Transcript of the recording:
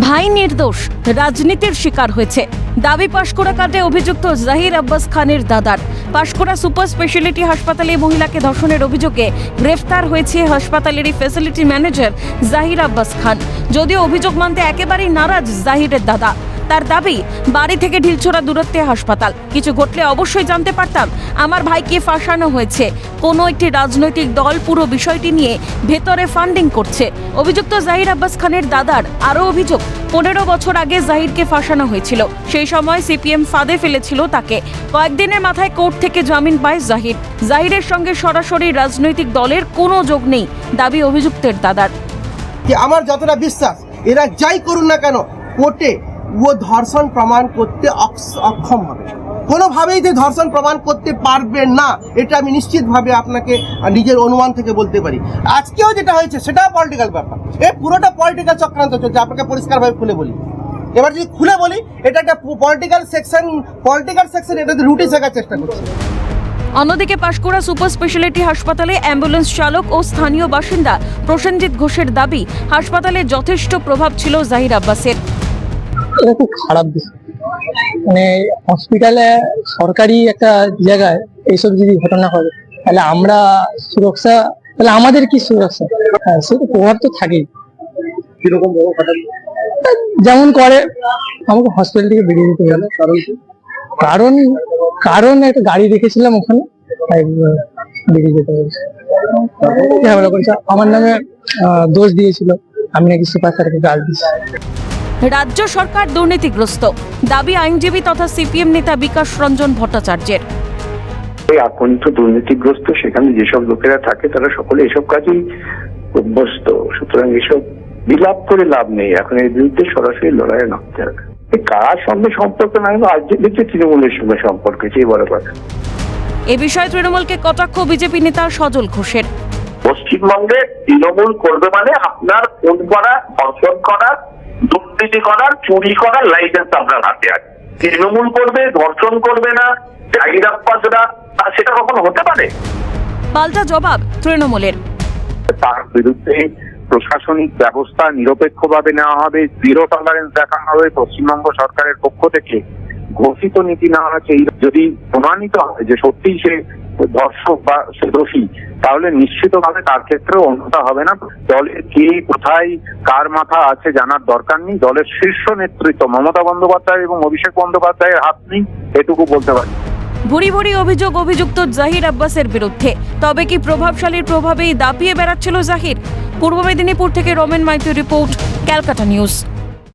ভাই নির্দোষ, রাজনীতির শিকার হয়েছে। দাবি পাশকোড়া কাণ্ডে অভিযুক্ত জাহির আব্বাস খানের দাদার। পাশকোড়া সুপার স্পেশালিটি হাসপাতালে মহিলাকে ধর্ষণের অভিযোগে গ্রেফতার হয়েছে হাসপাতালেরই ফ্যাসিলিটি ম্যানেজার জাহির আব্বাস খান। যদিও অভিযোগ মানতে একেবারেই নারাজ জাহিরের দাদা। তার দাবি, বাড়ি থেকে ঢিলছোড়া দূরত্বে হাসপাতাল। কিছু ঘটলে অবশ্যই জানতে পারতাম আমার ভাইকে ফাঁসানো হয়েছে। কোনো একটি রাজনৈতিক দল পুরো বিষয়টি নিয়ে ভেতরে ফান্ডিং করছে। অভিযুক্ত জাহির আব্বাস খানের দাদার আরও অভিযোগ, পনেরো বছর আগে জাহিরকে ফাঁসানো হয়েছিল। সেই সময় সিপিএম ফাঁদে ফেলেছিল তাকে। কয়েকদিনের মাথায় কোর্ট থেকে জামিন পায় জাহির। জাহিরের সঙ্গে সরাসরি রাজনৈতিক দলের কোনো যোগ নেই, দাবি অভিযুক্তের দাদার। আমার যতটা বিশ্বাস, এরা যাই করুন না কেন, কোর্টে ও ধর্ষণ প্রমাণ করতে অক্ষম হবে। কোনোভাবেই যে ধর্ষণ প্রমাণ করতে পারবে না, এটা আমি নিশ্চিতভাবে আপনাকে নিজের অনুমান থেকে বলতে পারি। আজকেও যেটা হয়েছে, সেটাও পলিটিক্যাল ব্যাপার। এ পুরোটা পলিটিক্যাল চক্রান্ত চলছে, আপনাকে পরিষ্কারভাবে খুলে বলি। এবার যদি খুলে বলি, এটা একটা পলিটিক্যাল সেকশন পলিটিক্যাল সেকশন এটাতে রুটি শেখার চেষ্টা করছে। অন্যদিকে পাশকুড়া সুপার স্পেশালিটি হাসপাতালে অ্যাম্বুলেন্স চালক ও স্থানীয় বাসিন্দা প্রসেনজিৎ ঘোষের দাবি, হাসপাতালে যথেষ্ট প্রভাব ছিল জাহির আব্বাসের। এটা খুব খারাপ বিষয় মানে হসপিটালে সরকারি একটা জায়গায় এইসব যদি ঘটনা হয় তাহলে আমরা সুরক্ষা তাহলে আমাদের কি সুরক্ষা? হ্যাঁ সে তো প্রভাব তো থাকেই। কীরকম যেমন করে আমাকে হসপিটাল থেকে বেরিয়ে দিতে গেল কারণ? কারণ কারণ একটা গাড়ি রেখেছিলাম ওখানে তাই বেরিয়ে যেতে হয়েছে ঝামেলা করেছে? আমার নামে দোষ দিয়েছিল। আমি নাকি সুপার স্যারকে গাল দিয়েছি। রাজ্য সরকার দুর্নীতিগ্রস্ত। দাবি আইনজীবী তথা সিপিএম নেতা বিকাশ রঞ্জন ভট্টাচার্যের। এই আকন্ঠ দুর্নীতিগ্রস্ত সেখানে যেসব লোকেরা থাকে তারা সকলে এসব কাজেই অভ্যস্ত। সুতরাং এসব বিলাপ করে লাভ নেই। এখন এর বিরুদ্ধে সরাসরি লড়াইয়ে নামতে হবে। কার সঙ্গে সম্পর্ক না কিন্তু আজ দেখছি তৃণমূলের সঙ্গে সম্পর্ক সেই বড় কথা। এ বিষয়ে তৃণমূলকে কটাক্ষ বিজেপি নেতা সজল ঘোষের। পশ্চিমবঙ্গে তৃণমূল করবে মানে আপনার ফোন করা ধর্ষণ করা দুর্নীতি করার চুরি করার লাইসেন্স আপনার হাতে আছে। তৃণমূল করবে ধর্ষণ করবে না জাহির আব্বাসরা সেটা কখনো হতে পারে? পাল্টা জবাব তৃণমূলের। তার বিরুদ্ধে প্রশাসনিক ব্যবস্থা নিরপেক্ষভাবে নেওয়া হবে জিরো টলারেন্স দেখানো হবে পশ্চিমবঙ্গ সরকারের পক্ষ থেকে ঘোষিত নীতি নেওয়া এই যদি প্রমাণিত হয় যে সত্যিই সে ধর্ষক বা সে দোষী, তাহলে নিশ্চিতভাবে তার ক্ষেত্রেও অন্যতা হবে না। দলের কে, কোথায়, কার মাথা আছে জানার দরকার নেই। দলের শীর্ষ নেতৃত্ব মমতা বন্দ্যোপাধ্যায় এবং অভিষেক বন্দ্যোপাধ্যায়ের হাত নেই, এটুকু বলতে পারি। ভুরি ভুরি অভিযোগ অভিযুক্ত জাহির আব্বাসের বিরুদ্ধে। তবে কি প্রভাবশালীর প্রভাবেই দাপিয়ে বেড়াচ্ছিল জাহির? পূর্ব মেদিনীপুর থেকে রমেন মাইতির রিপোর্ট, ক্যালকাটা নিউজ।